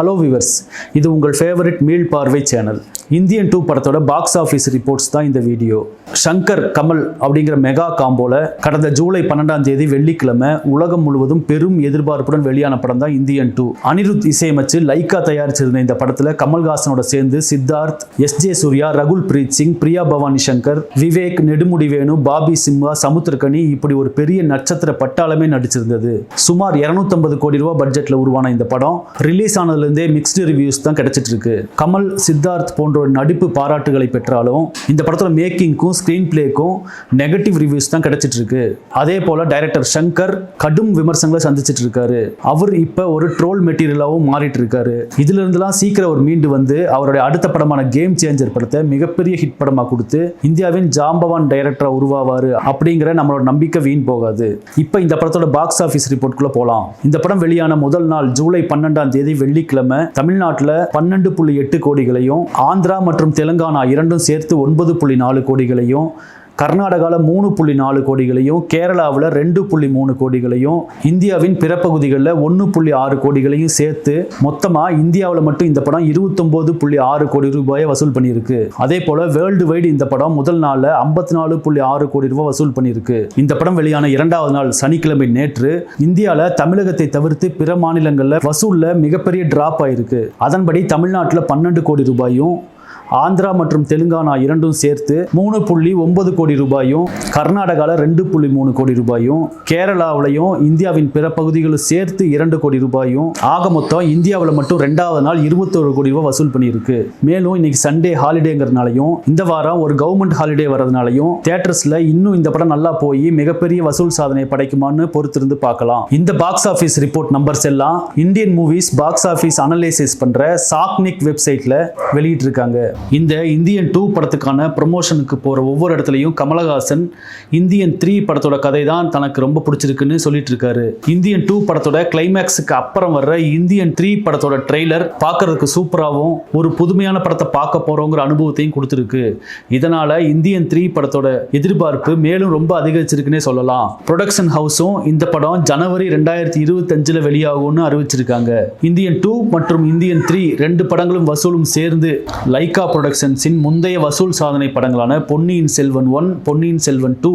Hello viewers இது உங்கள் favourite மீள் பார்வை சேனல் இந்தியன் டூ படத்தோட பாக்ஸ் ஆஃபீஸ் ரிப்போர்ட்ஸ் தான் இந்த வீடியோ ஷங்கர் கமல் அப்படிங்கிற மெகா காம்போல கடந்த ஜூலை பன்னெண்டாம் தேதி வெள்ளிக்கிழமை உலகம் முழுவதும் பெரும் எதிர்பார்ப்புடன் வெளியான படம் தான் இந்தியன் டூ. அனிருத் இசையமைச்சு லைக்கா தயாரிச்சிருந்த இந்த படத்துல கமல்ஹாசனோட சேர்ந்து சித்தார்த் எஸ் ஜே சூர்யா ரகுல் பிரீத் சிங் பிரியா பவானி சங்கர் விவேக் நெடுமுடி வேணு பாபி சிம்ஹா சமுத்திரகனி இப்படி ஒரு பெரிய நட்சத்திர பட்டாளமே நடிச்சிருந்தது. சுமார் 250 கோடி ரூபாய் பட்ஜெட்ல உருவான இந்த படம் ரிலீஸ் ஆனதுலேருந்தே மிக்ஸ்டு ரிவ்யூஸ் தான் கிடைச்சிட்டு இருக்கு. கமல் சித்தார்த் போன்ற நடிப்பு பாராட்டுகளை பெற்றாலும் இந்த படத்தோட மேக்கிங்க்கும் ஸ்க்ரீன் பிளேக்கும் நெகட்டிவ் ரிவ்யூஸ் தான் கிடைச்சிட்டு இருக்கு அதே போல டைரக்டர் சங்கர் கடும் விமர்சனங்களை சந்திச்சிட்டு இருக்காரு அவர் இப்ப ஒரு ட்ரோல் மெட்டீரியலாகவும் மாறிட்டு இருக்காரு இதுல இருந்துலாம் சீக்கிரம் அவர் மீண்டு வந்து அவருடைய அடுத்த படமான கேம் சேஞ்சர் படத்தை மிகப்பெரிய ஹிட் படமா கொடுத்து இந்தியாவின் ஜாம்பவான் டைரக்டரா உருவாவாரு அப்படிங்கிற நம்மளோட நம்பிக்கை வீண் போகாது. இப்ப இந்த படத்தோட பாக்ஸ் ஆஃபீஸ் ரிப்போர்ட்குள்ள போலாம். இந்த படம் வெளியான முதல் நாள் ஜூலை பன்னெண்டாம் தேதி வெள்ளிக்கிழமை தமிழ்நாட்டில் பன்னெண்டு புள்ளி எட்டு கோடிகளையும் ஆந்திர மற்றும் தெலுங்கானா இரண்டும் சேர்த்து ஒன்பது புள்ளி நாலு கோடிகளையும் கர்நாடகாவில் மூணு புள்ளி நாலு கோடிகளையும் கேரளாவில் ரெண்டு புள்ளி மூணு கோடிகளையும் இந்தியாவின் பிற பகுதிகளில் ஒன்று புள்ளி ஆறு கோடிகளையும் சேர்த்து மொத்தமாக இந்தியாவில் மட்டும் இந்த படம் இருபத்தொம்போது புள்ளி ஆறு கோடி ரூபாயை வசூல் பண்ணியிருக்கு. அதே போல் வேர்ல்டு வைடு இந்த படம் முதல் நாளில் ஐம்பத்தி நாலு புள்ளி ஆறு கோடி ரூபாய் வசூல் பண்ணியிருக்கு. இந்த படம் வெளியான இரண்டாவது நாள் சனிக்கிழமை நேற்று இந்தியாவில் தமிழகத்தை தவிர்த்து பிற மாநிலங்களில் வசூலில் மிகப்பெரிய டிராப் ஆயிருக்கு. அதன்படி தமிழ்நாட்டில் பன்னெண்டு கோடி ரூபாயும் ஆந்திரா மற்றும் தெலுங்கானா இரண்டும் சேர்த்து மூணு புள்ளி ஒன்பது கோடி ரூபாயும் கர்நாடகாவில் ரெண்டு புள்ளி மூணு கோடி ரூபாயும் கேரளாவிலையும் இந்தியாவின் பிற பகுதிகளும் சேர்த்து இரண்டு கோடி ரூபாயும் ஆக மொத்தம் இந்தியாவில் மட்டும் ரெண்டாவது நாள் இருபத்தோரு கோடி ரூபாய் வசூல் பண்ணியிருக்கு. மேலும் இன்னைக்கு சண்டே ஹாலிடேங்கிறதுனாலையும் இந்த வாரம் ஒரு கவர்மெண்ட் ஹாலிடே வரதுனாலையும் தியேட்டர்ஸ்ல இன்னும் இந்த படம் நல்லா போய் மிகப்பெரிய வசூல் சாதனை படைக்குமான்னு பொறுத்திருந்து பார்க்கலாம். இந்த பாக்ஸ் ஆஃபீஸ் ரிப்போர்ட் நம்பர்ஸ் எல்லாம் Indian movies box office analysis பண்ற சாக்னிக் வெப்சைட்ல வெளியிட்டிருக்காங்க. இந்த இந்தியன் டூ படத்துக்கான ப்ரொமோஷனுக்கு போகிற ஒவ்வொரு இடத்துலையும் கமலஹாசன் இந்தியன் த்ரீ படத்தோட கதை தான் தனக்கு ரொம்ப பிடிச்சிருக்குன்னு சொல்லிட்டு இருக்காரு இந்தியன் டூ படத்தோட கிளைமேக்ஸுக்கு அப்புறம் வர்ற இந்தியன் த்ரீ படத்தோட ட்ரெய்லர் பார்க்கறதுக்கு சூப்பராகவும் ஒரு புதுமையான படத்தை பார்க்க போகிறோங்கிற அனுபவத்தையும் கொடுத்துருக்கு. இதனால் இந்தியன் த்ரீ படத்தோட எதிர்பார்ப்பு மேலும் ரொம்ப அதிகரிச்சிருக்குன்னே சொல்லலாம். ப்ரொடக்ஷன் ஹவுஸும் இந்த படம் ஜனவரி ரெண்டாயிரத்தி இருபத்தஞ்சில் வெளியாகும்னு அறிவிச்சிருக்காங்க. இந்தியன் டூ மற்றும் இந்தியன் த்ரீ ரெண்டு படங்களும் வசூலும் சேர்ந்து லைக்கா ப்ரொடக்ஷன்ஸின் முந்தைய வசூல் சாதனை படங்களான பொன்னியின் செல்வன் ஒன் பொன்னியின் செல்வன் டூ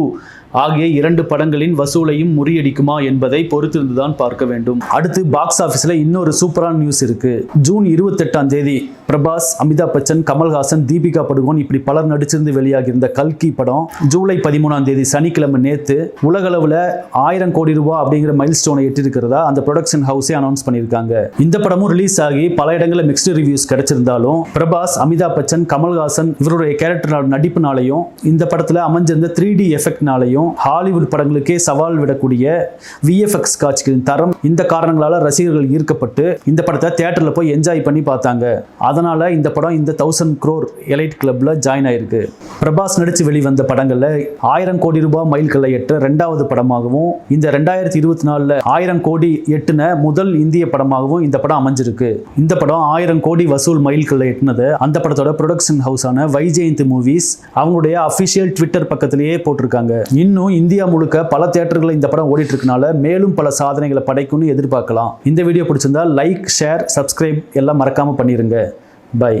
ஆகிய இரண்டு படங்களின் வசூலையும் முறியடிக்குமா என்பதை பொறுத்திருந்துதான் பார்க்க வேண்டும். அடுத்து பாக்ஸ் ஆஃபீஸில் இன்னொரு சூப்பரான நியூஸ் இருக்கு. ஜூன் இருபத்தெட்டாம் தேதி பிரபாஸ் அமிதாப் பச்சன் கமல்ஹாசன் தீபிகா படுகோன் இப்படி பலர் நடிச்சிருந்து வெளியாகி இருந்த கல்கி படம் ஜூலை பதிமூணாம் தேதி சனிக்கிழமை நேத்து உலகளவில் ஆயிரம் கோடி ரூபாய் அப்படிங்கிற மைல் ஸ்டோனை எட்டிருக்கிறதா அந்த ப்ரொடக்ஷன் ஹவுஸே அனௌன்ஸ் பண்ணியிருக்காங்க. இந்த படமும் ரிலீஸ் ஆகி பல இடங்களில் மிக்ஸ்டு ரிவ்யூஸ் கிடைச்சிருந்தாலும் பிரபாஸ் அமிதாப் பச்சன் கமல்ஹாசன் இவருடைய கேரக்டர் நடிப்புனாலையும் இந்த படத்தில் அமைஞ்சிருந்த த்ரீ டி எஃபெக்ட்னாலையும் ஹாலிவுட் படங்களுக்கே சவால் விடக்கூடிய விஎஃப்எக்ஸ் காட்சிகளின் தரம் இந்த காரணங்களால் ரசிகர்கள் ஈர்க்கப்பட்டு இந்த படத்தை தேட்டரில் போய் என்ஜாய் பண்ணி பார்த்தாங்க. அதனால் இந்த படம் இந்த தௌசண்ட் க்ரோர் எலைட் கிளப்பில் ஜாயின் ஆயிருக்கு. பிரபாஸ் நடிச்சு வெளிவந்த படங்கள்ல ஆயிரம் கோடி ரூபாய் மைல் கல்லை எட்ட ரெண்டாவது படமாகவும் இந்த ரெண்டாயிரத்தி இருபத்தி நாலுல ஆயிரம் கோடி எட்டுன முதல் இந்திய படமாகவும் இந்த படம் அமைஞ்சிருக்கு. இந்த படம் ஆயிரம் கோடி வசூல் மைல் கல்லை எட்டுனது அந்த படத்தோட ப்ரொடக்ஷன் ஹவுஸான வைஜெயந்தி மூவிஸ் அவங்களுடைய அஃபிஷியல் ட்விட்டர் பக்கத்திலேயே போட்டிருக்காங்க. இன்னும் இந்தியா முழுக்க பல தியேட்டர்களில் இந்த படம் ஓடிட்டு இருக்கனால மேலும் பல சாதனைகளை படைக்கும்னு எதிர்பார்க்கலாம். இந்த வீடியோ பிடிச்சிருந்தா லைக் ஷேர் சப்ஸ்கிரைப் எல்லாம் மறக்காம பண்ணிருங்க. பை